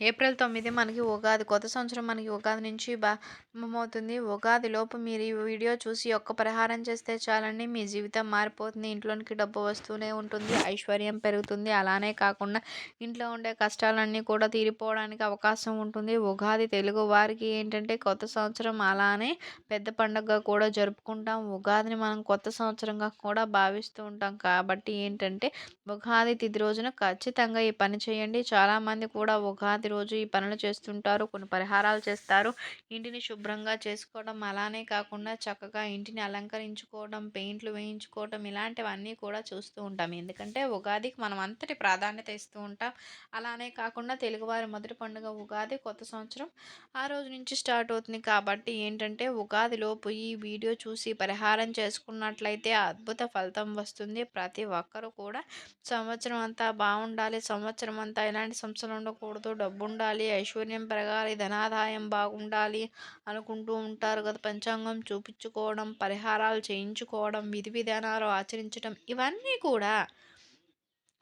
April తొమ్మిది మనకి ఉగాది కొత్త సంవత్సరం మనకి ఉగాది నుంచి ప్రారంభమవుతుంది ఉగాది లోపు మీరు ఈ వీడియో చూసి ఒక్క పరిహారం చేస్తే చాలండి. మీ జీవితం మారిపోతుంది. ఇంట్లోనికి డబ్బు వస్తూనే ఉంటుంది. ఐశ్వర్యం పెరుగుతుంది. అలానే కాకుండా ఇంట్లో ఉండే కష్టాలన్నీ కూడా తీరిపోవడానికి అవకాశం ఉంటుంది. ఉగాది తెలుగు వారికి ఏంటంటే కొత్త సంవత్సరం అలానే పెద్ద పండుగ కూడా జరుపుకుంటాం. ఉగాదిని మనం కొత్త సంవత్సరంగా కూడా భావిస్తూ ఉంటాం. కాబట్టి ఏంటంటే ఉగాది తిథి రోజున ఖచ్చితంగా ఈ పని చేయండి. చాలామంది కూడా ఉగాది రోజు ఈ పనులు చేస్తుంటారు. కొన్ని పరిహారాలు చేస్తారు. ఇంటిని శుభ్రంగా చేసుకోవడం అలానే కాకుండా చక్కగా ఇంటిని అలంకరించుకోవడం పెయింట్లు వేయించుకోవడం ఇలాంటివన్నీ కూడా చూస్తూ ఉంటాం. ఎందుకంటే ఉగాదికి మనం అంతటి ప్రాధాన్యత ఇస్తూ ఉంటాం. అలానే కాకుండా తెలుగువారి మొదటి పండుగ ఉగాది కొత్త సంవత్సరం ఆ రోజు నుంచి స్టార్ట్ అవుతుంది. కాబట్టి ఏంటంటే ఉగాదిలోపు ఈ వీడియో చూసి పరిహారం చేసుకున్నట్లయితే అద్భుత ఫలితం వస్తుంది. ప్రతి ఒక్కరూ కూడా సంవత్సరం అంతా బాగుండాలి. సంవత్సరం అంతా ఎలాంటి సంస్థలు ఉండకూడదు. డబ్బు ఉండాలి ఐశ్వర్యం పెరగాలి ధనాదాయం బాగుండాలి అనుకుంటూ ఉంటారు కదా. పంచాంగం చూపించుకోవడం పరిహారాలు చేయించుకోవడం విధి విధానాలు ఆచరించడం ఇవన్నీ కూడా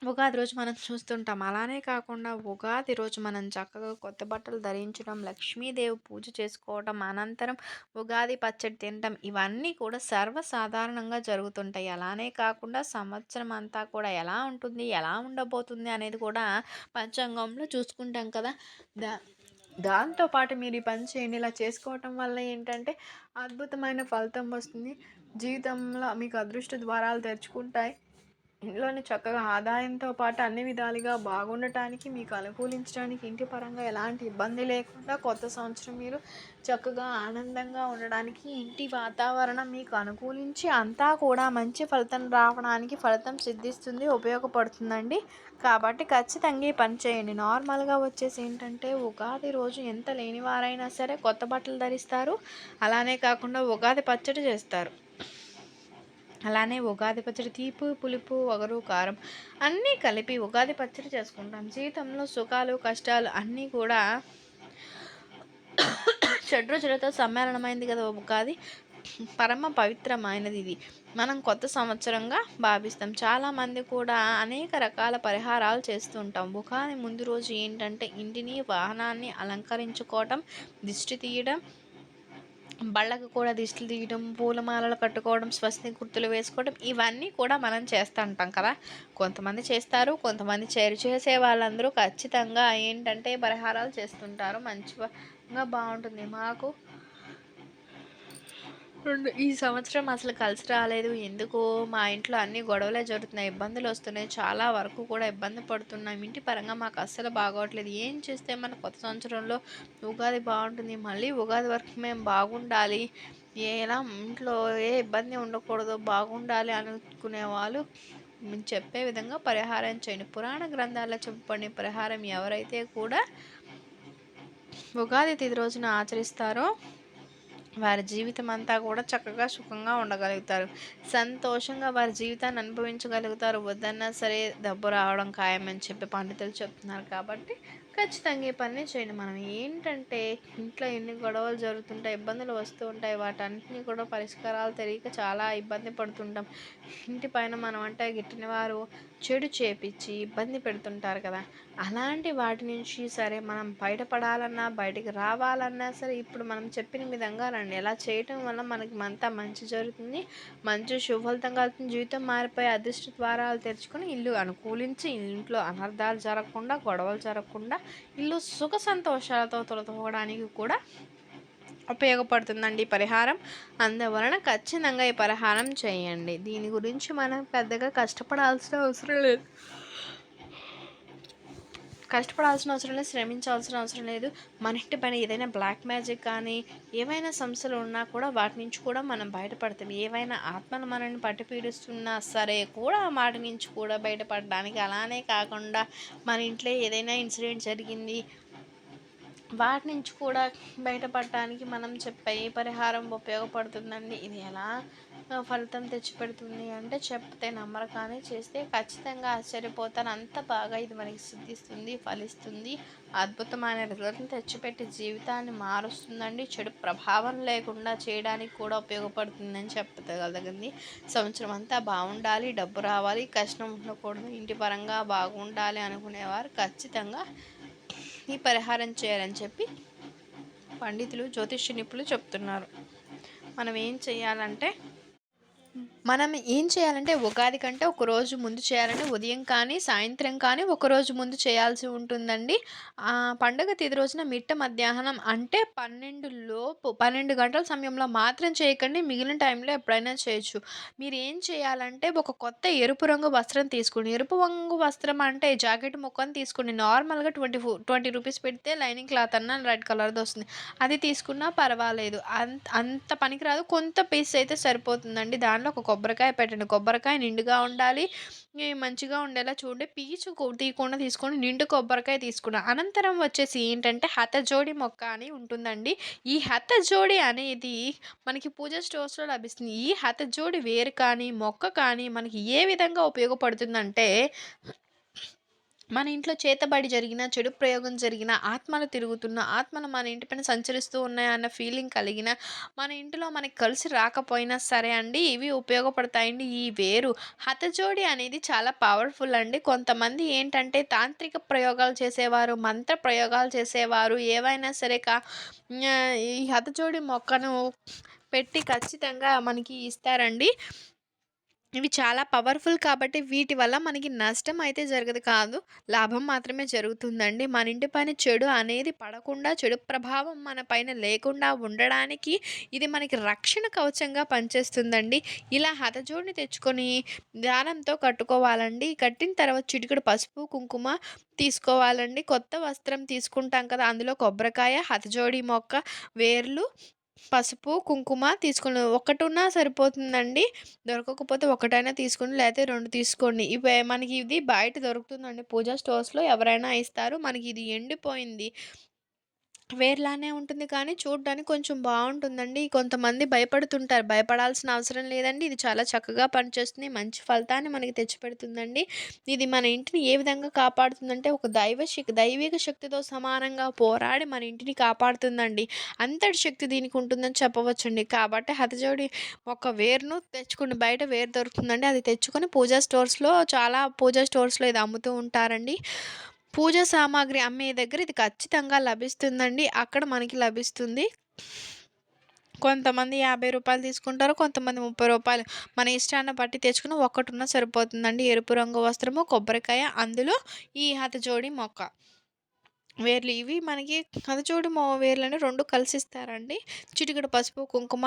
ఉగాది రోజు మనం చూస్తుంటాం. అలానే కాకుండా ఉగాది రోజు మనం చక్కగా కొత్త బట్టలు ధరించడం లక్ష్మీదేవి పూజ చేసుకోవడం అనంతరం ఉగాది పచ్చడి తినడం ఇవన్నీ కూడా సర్వసాధారణంగా జరుగుతుంటాయి. అలానే కాకుండా సంవత్సరం అంతా కూడా ఎలా ఉంటుంది ఎలా ఉండబోతుంది అనేది కూడా పంచాంగంలో చూసుకుంటాం కదా. దా దాంతోపాటు మీరు ఈ పని చేయండి. ఇలా చేసుకోవటం వల్ల ఏంటంటే అద్భుతమైన ఫలితం వస్తుంది. జీవితంలో మీకు అదృష్ట ద్వారాలు తెరుచుకుంటాయి. ఇంట్లోని చక్కగా ఆదాయంతో పాటు అన్ని విధాలుగా బాగుండటానికి మీకు అనుకూలించడానికి ఇంటి పరంగా ఎలాంటి ఇబ్బంది లేకుండా కొత్త సంవత్సరం మీరు చక్కగా ఆనందంగా ఉండడానికి ఇంటి వాతావరణం మీకు అనుకూలించి అంతా కూడా మంచి ఫలితం రావడానికి ఫలితం సిద్ధిస్తుంది ఉపయోగపడుతుందండి. కాబట్టి ఖచ్చితంగా ఈ పని చేయండి. నార్మల్గా వచ్చేసి ఏంటంటే ఉగాది రోజు ఎంత లేనివారైనా సరే కొత్త బట్టలు ధరిస్తారు. అలానే కాకుండా ఉగాది పచ్చడి చేస్తారు. అలానే ఉగాది పచ్చడి తీపు పులుపు వగరు కారం అన్నీ కలిపి ఉగాది పచ్చడి చేసుకుంటాం. జీవితంలో సుఖాలు కష్టాలు అన్నీ కూడా షడ్రుచులతో సమ్మేళనమైంది కదా ఉగాది. పరమ పవిత్రమైనది ఇది. మనం కొత్త సంవత్సరంగా భావిస్తాం. చాలామంది కూడా అనేక రకాల పరిహారాలు చేస్తుంటాం ఉగాది ముందు రోజు ఏంటంటే ఇంటిని వాహనాన్ని అలంకరించుకోవటం దిష్టి తీయడం బళ్ళకు కూడా దిష్టిలు తీయడం పూలమాలలు కట్టుకోవడం స్వస్తి గుర్తులు వేసుకోవడం ఇవన్నీ కూడా మనం చేస్తూ ఉంటాం కదా. కొంతమంది చేస్తారు కొంతమంది చేరు చేసే వాళ్ళందరూ ఖచ్చితంగా ఏంటంటే పరిహారాలు చేస్తుంటారు. మంచిగా బాగుంటుంది. మాకు రెండు ఈ సంవత్సరం అసలు కలిసి రాలేదు. ఎందుకో మా ఇంట్లో అన్ని గొడవలే జరుగుతున్నాయి. ఇబ్బందులు వస్తున్నాయి. చాలా వరకు కూడా ఇబ్బంది పడుతున్నాం. ఇంటి పరంగా మాకు అస్సలు బాగోట్లేదు. ఏం చేస్తే మన కొత్త సంవత్సరంలో ఉగాది బాగుంటుంది? మళ్ళీ ఉగాది వరకు మేము బాగుండాలి. ఎలా ఇంట్లో ఏ ఇబ్బంది ఉండకూడదు. బాగుండాలి అనుకునే వాళ్ళు చెప్పే విధంగా పరిహారం చేయండి. పురాణ గ్రంథాల్లో చెప్పండి పరిహారం ఎవరైతే కూడా ఉగాది తిది రోజున ఆచరిస్తారో వారి జీవితం అంతా కూడా చక్కగా సుఖంగా ఉండగలుగుతారు. సంతోషంగా వారి జీవితాన్ని అనుభవించగలుగుతారు. వద్దన్నా సరే డబ్బు రావడం ఖాయమని చెప్పి పండితులు చెప్తున్నారు కాబట్టి ఖచ్చితంగా ఈ పని చేయండి. మనం ఏంటంటే ఇంట్లో ఎన్ని గొడవలు జరుగుతుంటాయి ఇబ్బందులు వస్తూ ఉంటాయి వాటన్నిటిని కూడా పరిష్కారాలు తెలియక చాలా ఇబ్బంది పడుతుంటాం. ఇంటి పైన మనం అంటే గిట్టిన వారు చెడు చేపించి ఇబ్బంది పెడుతుంటారు కదా. అలాంటి వాటి నుంచి సరే మనం బయటపడాలన్నా బయటికి రావాలన్నా సరే ఇప్పుడు మనం చెప్పిన విధంగా రండి. ఎలా చేయటం వల్ల మనకి అంతా మంచి జరుగుతుంది. మంచి శుభఫలితంగా కలుగుతుంది. జీవితం మారిపోయి అదృష్ట ద్వారాలు తెరుచుకొని ఇల్లు అనుకూలించి ఇంట్లో అనర్థాలు జరగకుండా గొడవలు జరగకుండా ఇల్లు సుఖ సంతోషాలతో తొలతోవడానికి కూడా ఉపయోగపడుతుందండి ఈ పరిహారం. అందువలన ఖచ్చితంగా ఈ పరిహారం చేయండి. దీని గురించి మనం పెద్దగా కష్టపడాల్సిన అవసరం లేదు. కష్టపడాల్సిన అవసరం లేదు శ్రమించాల్సిన అవసరం లేదు. మన ఇంటి పైన ఏదైనా బ్లాక్ మ్యాజిక్ కానీ ఏవైనా సమస్యలు ఉన్నా కూడా వాటి నుంచి కూడా మనం బయటపడతాం. ఏవైనా ఆత్మను మనల్ని పట్టి పీడిస్తున్నా సరే కూడా వాటి నుంచి కూడా బయటపడడానికి అలానే కాకుండా మన ఇంట్లో ఏదైనా ఇన్సిడెంట్ జరిగింది వాటి నుంచి కూడా బయటపడటానికి మనం చెప్పే పరిహారం ఉపయోగపడుతుందండి. ఇది ఎలా ఫలితం తెచ్చిపెడుతుంది అంటే చెప్తే నమ్మరు కానీ చేస్తే ఖచ్చితంగా ఆశ్చర్యపోతాను. అంత బాగా ఇది మనకి సిద్ధిస్తుంది ఫలిస్తుంది. అద్భుతమైన రిజల్ట్ని తెచ్చిపెట్టి జీవితాన్ని మారుస్తుందండి. చెడు ప్రభావం లేకుండా చేయడానికి కూడా ఉపయోగపడుతుందని చెప్పగలిగింది సంవత్సరం అంతా బాగుండాలి డబ్బు రావాలి కష్టం ఉండకూడదు ఇంటి పరంగా బాగుండాలి అనుకునేవారు ఖచ్చితంగా ఈ పరిహారం చేయాలని చెప్పి పండితులు జ్యోతిష్య నిపుణులు చెప్తున్నారు. మనం ఏం చేయాలంటే Mm. మనం ఏం చేయాలంటే ఉగాది కంటే ఒక రోజు ముందు చేయాలంటే ఉదయం కానీ సాయంత్రం కానీ ఒక రోజు ముందు చేయాల్సి ఉంటుందండి. ఆ పండుగ తిది రోజున మిట్ట మధ్యాహ్నం అంటే పన్నెండు లోపు పన్నెండు గంటల సమయంలో మాత్రం చేయకండి. మిగిలిన టైంలో ఎప్పుడైనా చేయొచ్చు. మీరు ఏం చేయాలంటే ఒక కొత్త ఎరుపు రంగు వస్త్రం తీసుకోండి. ఎరుపు రంగు వస్త్రం అంటే జాకెట్ మొక్కని తీసుకోండి. నార్మల్గా ట్వంటీ ఫోర్ ట్వంటీ రూపీస్ పెడితే లైనింగ్ క్లాత్ అన్న రెడ్ కలర్ది వస్తుంది. అది తీసుకున్నా పర్వాలేదు. అంత అంత పనికిరాదు. కొంత పీస్ అయితే సరిపోతుందండి. దానిలో ఒక కొబ్బరికాయ పెట్టండి. కొబ్బరికాయ నిండుగా ఉండాలి. మంచిగా ఉండేలా చూడండి. పీచు తీయకుండా తీసుకొని నిండు కొబ్బరికాయ తీసుకున్నాను అనంతరం వచ్చేసి ఏంటంటే హతజోడి మొక్క అని ఉంటుందండి. ఈ హతజోడి అనేది మనకి పూజ స్టోర్స్లో లభిస్తుంది. ఈ హతజోడి వేరు కానీ మొక్క కానీ మనకి ఏ విధంగా ఉపయోగపడుతుందంటే మన ఇంట్లో చేతబడి జరిగిన చెడు ప్రయోగం జరిగిన ఆత్మలు తిరుగుతున్న ఆత్మలు మన ఇంటి పైన సంచరిస్తూ ఉన్నాయన్న ఫీలింగ్ కలిగిన మన ఇంటిలో మనకి కలిసి రాకపోయినా సరే అండి ఇవి ఉపయోగపడతాయండి ఈ వేరు. హతజోడి అనేది చాలా పవర్ఫుల్ అండి. కొంతమంది ఏంటంటే తాంత్రిక ప్రయోగాలు చేసేవారు మంత్ర ప్రయోగాలు చేసేవారు ఏవైనా సరే కా ఈ హతజోడి మొక్కను పెట్టి ఖచ్చితంగా మనకి ఇస్తారండి. ఇవి చాలా పవర్ఫుల్ కాబట్టి వీటి వల్ల మనకి నష్టం అయితే జరగదు కాదు. లాభం మాత్రమే జరుగుతుందండి. మన ఇంటి పైన చెడు అనేది పడకుండా చెడు ప్రభావం మన పైన లేకుండా ఉండడానికి ఇది మనకి రక్షణ కవచంగా పనిచేస్తుందండి. ఇలా హతజోడిని తెచ్చుకొని దానంతో కట్టుకోవాలండి. కట్టిన తర్వాత చిటికడు పసుపు కుంకుమ తీసుకోవాలండి. కొత్త వస్త్రం తీసుకుంటాం కదా అందులో కొబ్బరికాయ హతజోడి మొక్క వేర్లు పసుపు కుంకుమ తీసుకుని ఒకటి ఉన్నా సరిపోతుందండి. దొరకకపోతే ఒకటైనా తీసుకోండి లేకపోతే రెండు తీసుకోండి. ఇవి మనకి ఇది బయట దొరుకుతుందండి. పూజా స్టోర్స్లో ఎవరైనా ఇస్తారు. మనకి ఇది ఎండిపోయింది. వేర్లానే ఉంటుంది కానీ చూడడానికి కొంచెం బాగుంటుందండి. కొంతమంది భయపడుతుంటారు. భయపడాల్సిన అవసరం లేదండి. ఇది చాలా చక్కగా పనిచేస్తుంది. మంచి ఫలితాన్ని మనకి తెచ్చిపెడుతుందండి. ఇది మన ఇంటిని ఏ విధంగా కాపాడుతుందంటే ఒక దైవ శక్తి దైవిక శక్తితో సమానంగా పోరాడి మన ఇంటిని కాపాడుతుందండి. అంతటి శక్తి దీనికి ఉంటుందని చెప్పవచ్చండి. కాబట్టి హతజోడి ఒక వేరును తెచ్చుకుని బయట వేరు దొరుకుతుందండి. అది తెచ్చుకొని పూజా స్టోర్స్లో చాలా పూజా స్టోర్స్లో ఇది అమ్ముతూ ఉంటారండి. పూజ సామాగ్రి అమ్మే దగ్గర ఇది ఖచ్చితంగా లభిస్తుందండి. అక్కడ మనకి లభిస్తుంది. కొంతమంది యాభై రూపాయలు తీసుకుంటారు కొంతమంది ముప్పై రూపాయలు. మన ఇష్టాన్ని బట్టి తెచ్చుకుని ఒక్కటి ఉన్న సరిపోతుందండి. ఎరుపు రంగు వస్త్రము కొబ్బరికాయ అందులో ఈ హతజోడి మొక్క. వేర్లు ఇవి మనకి కథచోడు వేర్లని రెండు కలిసిస్తారండి. చిటికెడు పసుపు కుంకుమ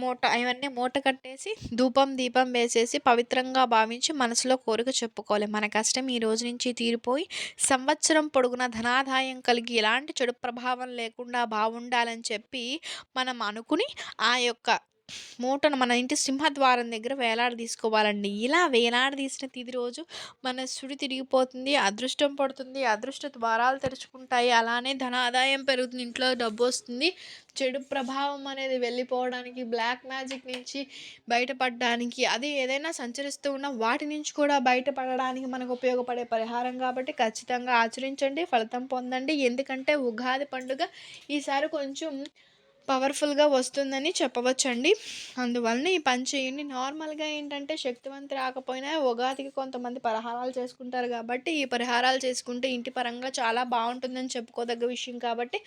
మూట ఇవన్నీ మూట కట్టేసి ధూపం దీపం వేసేసి పవిత్రంగా భావించి మనసులో కోరిక చెప్పుకోవాలి. మన కష్టం ఈ రోజు నుంచి తీరిపోయి సంవత్సరం పొడుగున ధనాదాయం కలిగి ఎలాంటి చెడు ప్రభావం లేకుండా బాగుండాలని చెప్పి మనం అనుకుని ఆ యొక్క మూటను మన ఇంటి సింహద్వారం దగ్గర వేలాడ తీసుకోవాలండి. ఇలా వేలాడదీసిన తిది రోజు మన సుడి తిరిగిపోతుంది అదృష్టం పడుతుంది అదృష్ట ద్వారాలు తెరుచుకుంటాయి. అలానే ధన ఆదాయం పెరుగుతుంది ఇంట్లో డబ్బు వస్తుంది. చెడు ప్రభావం అనేది వెళ్ళిపోవడానికి బ్లాక్ మ్యాజిక్ నుంచి బయటపడడానికి అది ఏదైనా సంచరిస్తూ ఉన్న వాటి నుంచి కూడా బయటపడడానికి మనకు ఉపయోగపడే పరిహారం కాబట్టి ఖచ్చితంగా ఆచరించండి ఫలితం పొందండి. ఎందుకంటే ఉగాది పండుగ ఈసారి కొంచెం పవర్ఫుల్గా వస్తుందని చెప్పవచ్చండి. అందువలన ఈ పని చేయండి. నార్మల్గా ఏంటంటే శక్తివంతి రాకపోయినా ఉగాదికి కొంతమంది పరిహారాలు చేసుకుంటారు కాబట్టి ఈ పరిహారాలు చేసుకుంటే ఇంటి పరంగా చాలా బాగుంటుందని చెప్పుకోదగ్గ విషయం కాబట్టి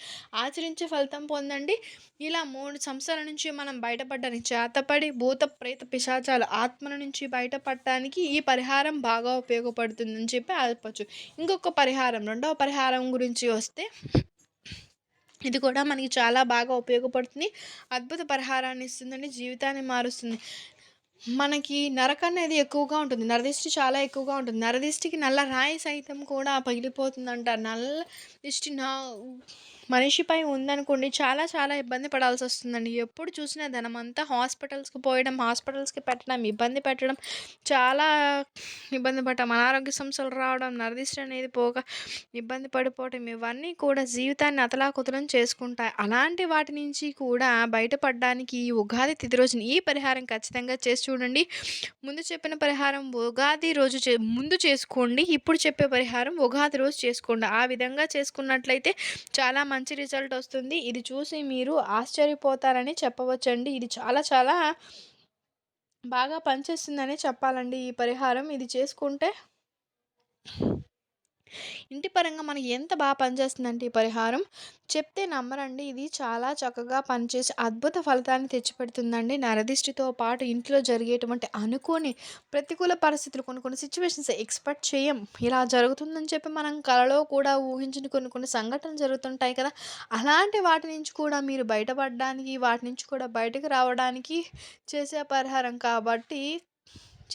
ఆచరించే ఫలితం పొందండి. ఇలా మూడు సంవత్సరాల నుంచి మనం బయటపడ్డానికి చేతపడి భూత ప్రేత పిశాచాలు ఆత్మల నుంచి బయటపడటానికి ఈ పరిహారం బాగా ఉపయోగపడుతుందని చెప్పి ఆపచ్చు. ఇంకొక పరిహారం రెండవ పరిహారం గురించి వస్తే ఇది కూడా మనకి చాలా బాగా ఉపయోగపడుతుంది. అద్భుత పరిహారాన్ని ఇస్తుందండి. జీవితాన్ని మారుస్తుంది. మనకి నరక అనేది ఎక్కువగా ఉంటుంది. నరదిష్టి చాలా ఎక్కువగా ఉంటుంది. నరదిష్టికి నల్ల రాయి సైతం కూడా పగిలిపోతుందంట. నల్ల దిష్టి నా మనిషిపై ఉందనుకోండి చాలా చాలా ఇబ్బంది పడాల్సి వస్తుందండి ఎప్పుడు చూసినా ధనం అంతా హాస్పిటల్స్కి పోయడం హాస్పిటల్స్కి పెట్టడం ఇబ్బంది పెట్టడం చాలా ఇబ్బంది పడటం అనారోగ్య సమస్యలు రావడం నరదిష్ట అనేది పోగా ఇబ్బంది పడిపోవడం ఇవన్నీ కూడా జీవితాన్ని అతలాకుతలం చేసుకుంటాయి. అలాంటి వాటి నుంచి కూడా బయటపడడానికి ఈ ఉగాది తిది రోజున ఈ పరిహారం ఖచ్చితంగా చేసి చూడండి. ముందు చెప్పిన పరిహారం ఉగాది రోజు చే ముందు చేసుకోండి. ఇప్పుడు చెప్పే పరిహారం ఉగాది రోజు చేసుకోండి. ఆ విధంగా చేసుకున్నట్లయితే చాలా మంచి రిజల్ట్ వస్తుంది. ఇది చూసి మీరు ఆశ్చర్యపోతారని చెప్పవచ్చండి. ఇది చాలా చాలా బాగా పనిచేస్తుందని చెప్పాలండి ఈ పరిహారం. ఇది చేసుకుంటే ఇంటి పరంగా మనకి ఎంత బాగా పనిచేస్తుందంటే ఈ పరిహారం. చెప్తే నమ్మరండి. ఇది చాలా చక్కగా పనిచేసి అద్భుత ఫలితాన్ని తెచ్చిపెడుతుందండి. నరదిష్టితో పాటు ఇంట్లో జరిగేటువంటి అనుకోని ప్రతికూల పరిస్థితులు కొన్ని కొన్ని సిచ్యువేషన్స్ ఎక్స్పెక్ట్ చేయం. ఇలా జరుగుతుందని చెప్పి మనం కలలో కూడా ఊహించిన కొన్ని కొన్ని సంఘటనలు జరుగుతుంటాయి కదా. అలాంటి వాటి నుంచి కూడా మీరు బయటపడడానికి వాటి నుంచి కూడా బయటకు రావడానికి చేసే పరిహారం కాబట్టి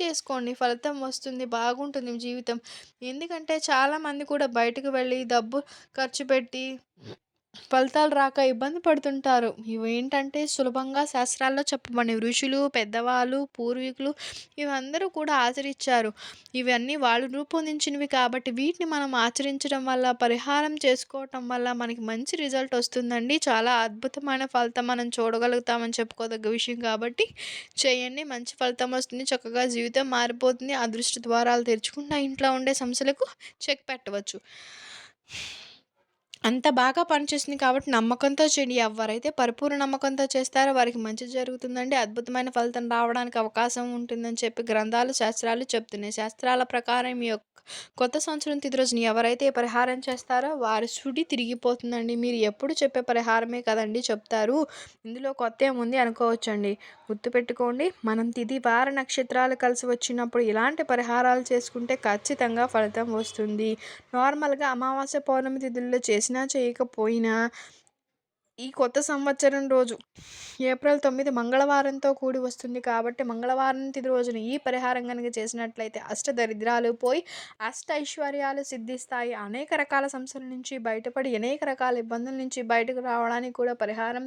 చేసుకోండి. ఫలితం వస్తుంది బాగుంటుంది మీ జీవితం. ఎందుకంటే చాలామంది కూడా బయటకు వెళ్ళి డబ్బు ఖర్చు పెట్టి ఫలితాలు రాక ఇబ్బంది పడుతుంటారు. ఇవేంటంటే సులభంగా శాస్త్రాల్లో చెప్పమని ఋషులు పెద్దవాళ్ళు పూర్వీకులు ఇవందరూ కూడా ఆచరించారు. ఇవన్నీ వాళ్ళు రూపొందించినవి కాబట్టి వీటిని మనం ఆచరించడం వల్ల పరిహారం చేసుకోవటం వల్ల మనకి మంచి రిజల్ట్ వస్తుందండి. చాలా అద్భుతమైన ఫలితం మనం చూడగలుగుతామని చెప్పుకోదగ్గ విషయం కాబట్టి చేయండి. మంచి ఫలితం వస్తుంది చక్కగా జీవితం మారిపోతుంది. అదృష్ట ద్వారాలు తెరుచుకుంటా ఇంట్లో ఉండే సమస్యలకు చెక్ పెట్టవచ్చు. అంత బాగా పనిచేస్తుంది కాబట్టి నమ్మకంతో చేయండి. ఎవరైతే పరిపూర్ణ నమ్మకంతో చేస్తారో వారికి మంచి జరుగుతుందండి. అద్భుతమైన ఫలితం రావడానికి అవకాశం ఉంటుందని చెప్పి గ్రంథాలు శాస్త్రాలు చెప్తున్నాయి. శాస్త్రాల ప్రకారం ఈ యొక్క కొత్త సంవత్సరం తిథి రోజున ఎవరైతే పరిహారం చేస్తారో వారి సుడి తిరిగిపోతుందండి. మీరు ఎప్పుడు చెప్పే పరిహారమే కదండి చెప్తారు. ఇందులో కొత్త ఏముంది అనుకోవచ్చండి. గుర్తుపెట్టుకోండి మనం తిథి వార నక్షత్రాలు కలిసి వచ్చినప్పుడు ఇలాంటి పరిహారాలు చేసుకుంటే ఖచ్చితంగా ఫలితం వస్తుంది. నార్మల్గా అమావాస్య పౌర్ణమి తిథుల్లో చేసినా చేయకపోయినా ఈ కొత్త సంవత్సరం రోజు ఏప్రిల్ తొమ్మిది మంగళవారంతో కూడి వస్తుంది కాబట్టి మంగళవారం తిది రోజున ఈ పరిహారం కనుక చేసినట్లయితే అష్ట దరిద్రాలు పోయి అష్ట ఐశ్వర్యాలు సిద్ధిస్తాయి. అనేక రకాల సమస్యల నుంచి బయటపడి అనేక రకాల ఇబ్బందుల నుంచి బయటకు రావడానికి కూడా పరిహారం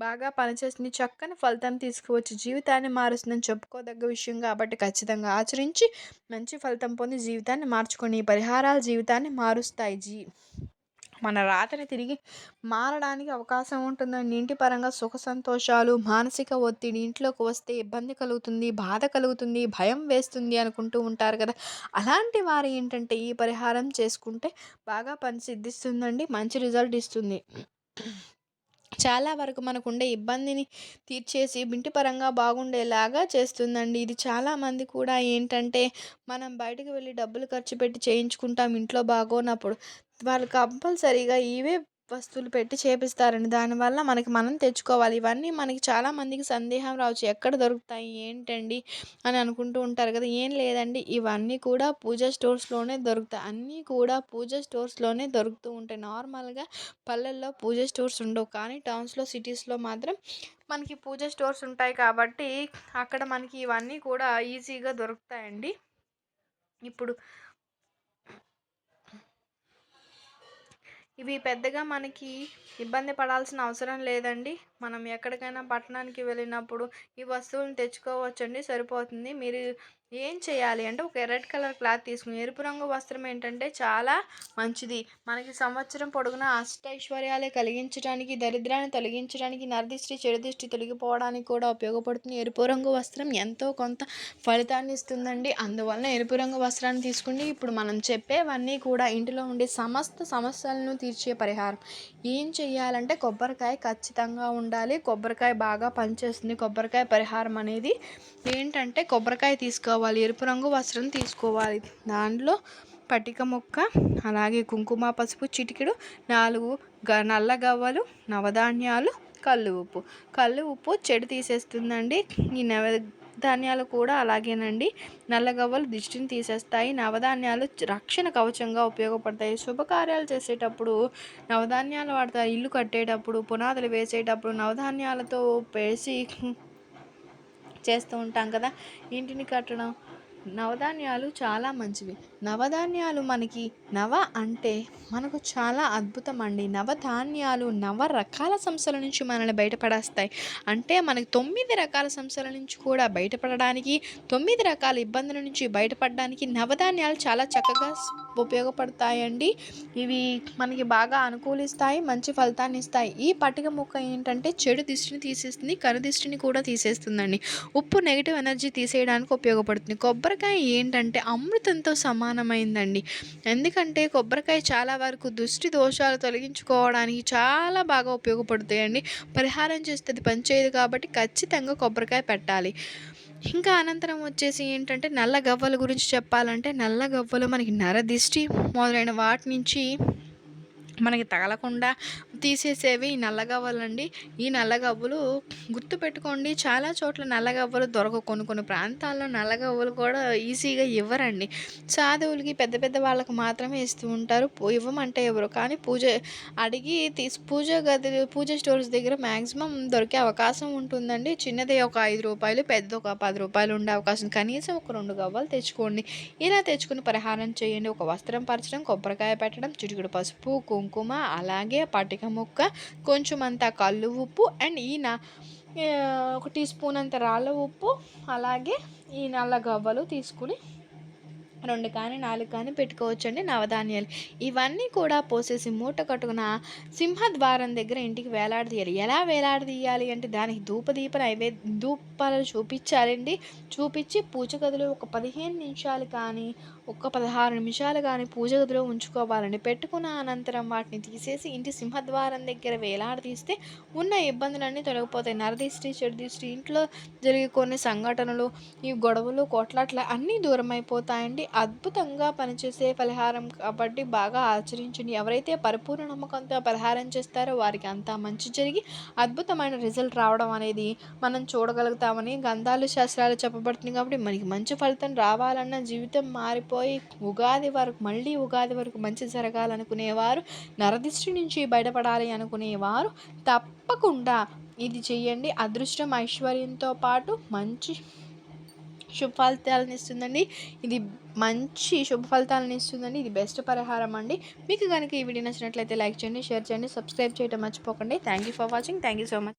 బాగా పనిచేస్తుంది. చక్కని ఫలితం తీసుకువచ్చి జీవితాన్ని మారుస్తుందని చెప్పుకోదగ్గ విషయం కాబట్టి ఖచ్చితంగా ఆచరించి మంచి ఫలితం పొంది జీవితాన్ని మార్చుకొని ఈ పరిహారాలు జీవితాన్ని మారుస్తాయి. జీ మన రాతని తిరిగి మారడానికి అవకాశం ఉంటుందండి. ఇంటి పరంగా సుఖ సంతోషాలు మానసిక ఒత్తిడి ఇంట్లోకి వస్తే ఇబ్బంది కలుగుతుంది బాధ కలుగుతుంది భయం వేస్తుంది అనుకుంటూ ఉంటారు కదా. అలాంటి వారు ఏంటంటే ఈ పరిహారం చేసుకుంటే బాగా పని సిద్ధిస్తుందండి మంచి రిజల్ట్ ఇస్తుంది. చాలా వరకు మనకు ఉండే ఇబ్బందిని తీర్చేసి ఇంటి పరంగా బాగుండేలాగా చేస్తుందండి. ఇది చాలామంది కూడా ఏంటంటే మనం బయటకు వెళ్ళి డబ్బులు ఖర్చు పెట్టి చేయించుకుంటాం ఇంట్లో బాగోనప్పుడు. వాళ్ళు కంపల్సరీగా ఇవే వస్తువులు పెట్టి చేపిస్తారండి. దానివల్ల మనకి మనం తెచ్చుకోవాలి. ఇవన్నీ మనకి చాలామందికి సందేహం రావచ్చు. ఎక్కడ దొరుకుతాయి? ఏంటండి? అని అనుకుంటూ ఉంటారు కదా! ఏం లేదండి. ఇవన్నీ కూడా పూజ స్టోర్స్లోనే దొరుకుతాయి. అన్నీ కూడా పూజ స్టోర్స్లోనే దొరుకుతూ ఉంటాయి. నార్మల్గా పల్లెల్లో పూజ స్టోర్స్ ఉండవు. కానీ టౌన్స్లో సిటీస్లో మాత్రం మనకి పూజ స్టోర్స్ ఉంటాయి కాబట్టి అక్కడ మనకి ఇవన్నీ కూడా ఈజీగా దొరుకుతాయండి. ఇప్పుడు ఇవి పెద్దగా మనకి ఇబ్బంది పడాల్సిన అవసరం లేదండి. మనం ఎక్కడికైనా పట్టణానికి వెళ్ళినప్పుడు ఈ వస్తువులను తెచ్చుకోవచ్చండి సరిపోతుంది. మీరు ఏం చేయాలి? అంటే ఒక రెడ్ కలర్ క్లాత్ తీసుకుని ఎరుపు రంగు వస్త్రం ఏంటంటే చాలా మంచిది. మనకి సంవత్సరం పొడుగునా అష్టైశ్వర్యాలే కలిగించడానికి దరిద్రాన్ని తొలగించడానికి నరదిష్టి చెడు దిష్టి తొలగిపోవడానికి కూడా ఉపయోగపడుతుంది. ఎరుపు రంగు వస్త్రం ఎంతో కొంత ఫలితాన్ని ఇస్తుందండి. అందువలన ఎరుపు రంగు వస్త్రాన్ని తీసుకుని ఇప్పుడు మనం చెప్పేవన్నీ కూడా ఇంటిలో ఉండే సమస్త సమస్యలను తీర్చే పరిహారం. ఏం చేయాలంటే కొబ్బరికాయ ఖచ్చితంగా ఉండాలి. కొబ్బరికాయ బాగా పనిచేస్తుంది. కొబ్బరికాయ పరిహారం అనేది ఏంటంటే కొబ్బరికాయ తీసుకోవాలి ఎరుపు రంగు వస్త్రం తీసుకోవాలి. దాంట్లో పటిక ముక్క అలాగే కుంకుమ పసుపు చిటికెడు నాలుగు గ నల్ల గవ్వలు నవధాన్యాలు కళ్ళు ఉప్పు. కళ్ళు ఉప్పు చెడు తీసేస్తుందండి. ఈ నవ ధాన్యాలు కూడా అలాగేనండి. నల్లగవ్వలు దిష్టిని తీసేస్తాయి. నవధాన్యాలు రక్షణ కవచంగా ఉపయోగపడతాయి. శుభకార్యాలు చేసేటప్పుడు నవధాన్యాలు వాడతారు. ఇల్లు కట్టేటప్పుడు పునాదులు వేసేటప్పుడు నవధాన్యాలతో వేసి చేస్తూ ఉంటాం కదా. ఇంటిని కట్టడం? నవధాన్యాలు చాలా మంచివి. నవధాన్యాలు మనకి నవ అంటే మనకు చాలా అద్భుతం అండి. నవధాన్యాలు నవ రకాల సంస్థల నుంచి మనల్ని బయటపడేస్తాయి. అంటే మనకి తొమ్మిది రకాల సంస్థల నుంచి కూడా బయటపడడానికి తొమ్మిది రకాల ఇబ్బందుల నుంచి బయటపడడానికి నవధాన్యాలు చాలా చక్కగా ఉపయోగపడతాయండి. ఇవి మనకి బాగా అనుకూలిస్తాయి మంచి ఫలితాన్ని ఇస్తాయి. ఈ పట్టిక ముక్క ఏంటంటే చెడు దిష్టిని తీసేస్తుంది కనుదిష్టిని కూడా తీసేస్తుందండి. ఉప్పు నెగిటివ్ ఎనర్జీ తీసేయడానికి ఉపయోగపడుతుంది. కొబ్బరి కొబ్బరికాయ ఏంటంటే అమృతంతో సమానమైందండి. ఎందుకంటే కొబ్బరికాయ చాలా వరకు దృష్టి దోషాలు తొలగించుకోవడానికి చాలా బాగా ఉపయోగపడుతాయండి. పరిహారం చేస్తే అది పనిచేయదు కాబట్టి ఖచ్చితంగా కొబ్బరికాయ పెట్టాలి. ఇంకా అనంతరం వచ్చేసి ఏంటంటే నల్ల గవ్వల గురించి చెప్పాలంటే నల్ల గవ్వలు మనకి నరదిష్టి మొదలైన వాటి నుంచి మనకి తగలకుండా తీసేసేవి ఈ నల్లగవ్వలండి. ఈ నల్లగవ్వలు గుర్తుపెట్టుకోండి చాలా చోట్ల నల్లగవ్వలు దొరకవు. కొన్ని కొన్ని ప్రాంతాల్లో నల్లగవ్వలు కూడా ఈజీగా ఇవ్వరండి. సాధువులకి పెద్ద పెద్ద వాళ్ళకి మాత్రమే ఇస్తూ ఉంటారు. ఇవ్వమంటే ఎవరు? కానీ పూజ అడిగి తీసి పూజ గది పూజ స్టోర్స్ దగ్గర మ్యాక్సిమం దొరికే అవకాశం ఉంటుందండి. చిన్నది ఒక ఐదు రూపాయలు పెద్ద ఒక పది రూపాయలు ఉండే అవకాశం. కనీసం ఒక రెండు గవ్వలు తెచ్చుకోండి. ఇలా తెచ్చుకుని పరిహారం చేయండి. ఒక వస్త్రం పరచడం కొబ్బరికాయ పెట్టడం చిటికుడు పసుపు కుంకుమ కుంకుమ అలాగే పటిక ముక్క కొంచెం అంత కళ్ళు ఉప్పు అండ్ ఈయన ఒక టీ స్పూన్ అంత రాళ్ళ ఉప్పు అలాగే ఈ నల్ల గవ్వలు తీసుకుని రెండు కానీ నాలుగు కానీ పెట్టుకోవచ్చండి నవధాన్యాలు. ఇవన్నీ కూడా పోసేసి మూట కట్టుకున్న సింహద్వారం దగ్గర ఇంటికి వేలాడదీయాలి ఎలా వేలాడదీయాలి అంటే దానికి ధూపదీప నైవేద్య ధూపాలను చూపించాలండి. చూపించి పూజ గదిలో ఒక పదిహేను నిమిషాలు కానీ ఒక పదహారు నిమిషాలు కానీ పూజ గదిలో ఉంచుకోవాలండి. పెట్టుకున్న అనంతరం వాటిని తీసేసి ఇంటి సింహద్వారం దగ్గర వేలాడదీస్తే ఉన్న ఇబ్బందులన్నీ తొలగిపోతాయి. నరదిష్టి చెడుదిష్టి ఇంట్లో జరిగే కొన్ని సంఘటనలు ఈ గొడవలు కొట్లాట్ల అన్నీ దూరం అయిపోతాయండి అద్భుతంగా పనిచేసే పరిహారం కాబట్టి బాగా ఆచరించండి. ఎవరైతే పరిపూర్ణ నమ్మకంతో పరిహారం చేస్తారో వారికి అంతా మంచి జరిగి అద్భుతమైన రిజల్ట్ రావడం అనేది మనం చూడగలుగుతామని గంధాలు శాస్త్రాలు చెప్పబడుతుంది కాబట్టి మనకి మంచి ఫలితం రావాలన్న జీవితం మారిపోయి ఉగాది వరకు మళ్ళీ ఉగాది వరకు మంచి జరగాలనుకునేవారు నరదిష్టి నుంచి బయటపడాలి అనుకునేవారు తప్పకుండా ఇది చేయండి. అదృష్టం ఐశ్వర్యంతో పాటు మంచి శుభ ఫలితాలను ఇస్తుందండి. ఇది మంచి శుభ ఫలితాలను ఇస్తుందండి. ఇది బెస్ట్ పరిహారం అండి. మీకు కనుక ఈ వీడియో నచ్చినట్లయితే లైక్ చేయండి షేర్ చేయండి సబ్స్క్రైబ్ చేయడం మర్చిపోకండి. Thank you for watching thank you so much